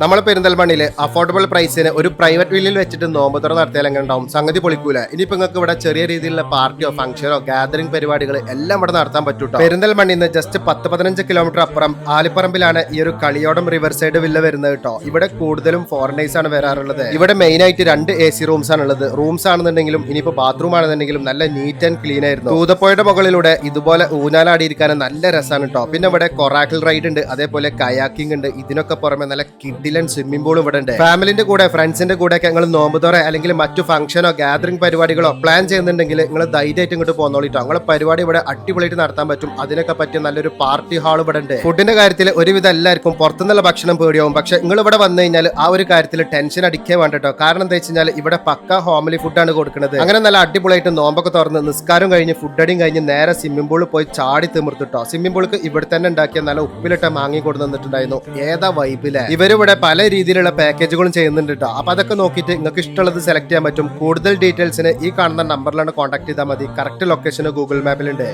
നമ്മൾ പെരിന്തൽമണ്ണിൽ അഫോർഡബിൾ പ്രൈസിന് ഒരു പ്രൈവറ്റ് വില്ലിൽ വെച്ചിട്ട് നോമ്പ് തുറ നടത്തിയാൽ എങ്ങനെ ഉണ്ടാവും? സംഗതി പൊളിക്കൂല? ഇനിയിപ്പോ നിങ്ങൾക്ക് ഇവിടെ ചെറിയ രീതിയിലുള്ള പാർട്ടിയോ ഫംഗ്ഷനോ ഗാദറിംഗ് പരിപാടികൾ എല്ലാം ഇവിടെ നടത്താൻ പറ്റൂട്ടോ പെരിന്തൽമണ്ണിൽ നിന്ന് ജസ്റ്റ് പത്ത് പതിനഞ്ച് കിലോമീറ്റർ അപ്പുറം ആലിപ്പറമ്പിലാണ് ഈ ഒരു കളിയോടം റിവർ സൈഡ് വില്ല വരുന്നത് കേട്ടോ ഇവിടെ കൂടുതലും ഫോറിനേഴ്സ് ആണ് വരാറുള്ളത്. ഇവിടെ മെയിൻ ആയിട്ട് രണ്ട് എ സി റൂംസ് ആണ് ഉള്ളത് റൂംസ് ആണെന്നുണ്ടെങ്കിലും ഇനിയിപ്പോ ബാത്റൂം ആണെന്നുണ്ടെങ്കിലും നല്ല നീറ്റ് ആൻഡ് ക്ലീൻ ആയിരുന്നു. തൂതപ്പോയുടെ മുകളിലൂടെ ഇതുപോലെ ഊഞ്ഞാലാടിയിരിക്കാൻ നല്ല രസമാണ് കേട്ടോ പിന്നെ ഇവിടെ കൊറാക്കിൾ റൈഡ് ഉണ്ട് അതേപോലെ കയാക്കിംഗ് ഉണ്ട്. ഇതിനൊക്കെ പുറമെ നല്ല കിഡിലൻ സ്വിമ്മിംഗ് പൂളും ഇവിടെ ഉണ്ട് ഫാമിലിന്റെ കൂടെ ഫ്രണ്ട്സിന്റെ കൂടെ ഒക്കെ നിങ്ങൾ നോമ്പുതോറെ അല്ലെങ്കിൽ മറ്റു ഫംഗ്ഷനോ ഗാദറിംഗ് പരിപാടികളോ പ്ലാൻ ചെയ്യുന്നുണ്ടെങ്കിൽ നിങ്ങൾ ധൈര്യമായിട്ട് ഇങ്ങോട്ട് പോന്നോളിട്ടോ. നിങ്ങളെ പരിപാടി ഇവിടെ അടിപൊളിയായിട്ട് നടത്താൻ പറ്റും. അതിനൊക്കെ പറ്റിയ നല്ലൊരു പാർട്ടി ഹാൾ ഇവിടെ ഉണ്ട്. ഫുഡിന്റെ കാര്യത്തിൽ ഒരുവിധം എല്ലാവർക്കും പുറത്തുനിന്നുള്ള ഭക്ഷണം പേടിയാവും. പക്ഷെ നിങ്ങൾ ഇവിടെ വന്നു കഴിഞ്ഞാൽ ആ ഒരു കാര്യത്തിൽ ടെൻഷൻ അടിക്കേ വേണ്ടട്ടോ കാരണം എന്താ വെച്ച് കഴിഞ്ഞാൽ ഇവിടെ പക്ക ഹോംലി ഫുഡാണ് കൊടുക്കുന്നത്. അങ്ങനെ നല്ല അടിപൊളിയായിട്ട് നോമ്പൊക്കെ തുറന്ന് നിസ്കാരം കഴിഞ്ഞ് ഫുഡ് അടിയും കഴിഞ്ഞ് നേരെ സ്വിമ്മിംഗ് പൂളിൽ പോയി ചാടി തിമിർത്തിട്ടോ. സ്വിമ്മിംഗ് പൂൾക്ക് ഇവിടെ തന്നെ ഉണ്ടാക്കിയ നല്ല ഉപ്പിലിട്ട മാങ്ങി കൊടുത്തു തന്നിട്ടുണ്ടായിരുന്നു ഏതാ വൈബിലെ ഇവരിവിടെ പല രീതിയിലുള്ള പാക്കേജുകളും ചെയ്യുന്നുണ്ട് കേട്ടോ അപ്പൊ അതൊക്കെ നോക്കിയിട്ട് നിങ്ങൾക്ക് ഇഷ്ടമുള്ളത് സെലക്ട് ചെയ്യാൻ പറ്റും. കൂടുതൽ ഡീറ്റെയിൽസിന് ഈ കാണുന്ന നമ്പറിലാണ് കോൺടാക്ട് ചെയ്താൽ മതി. Correct location Google മാപ്പിലുണ്ട്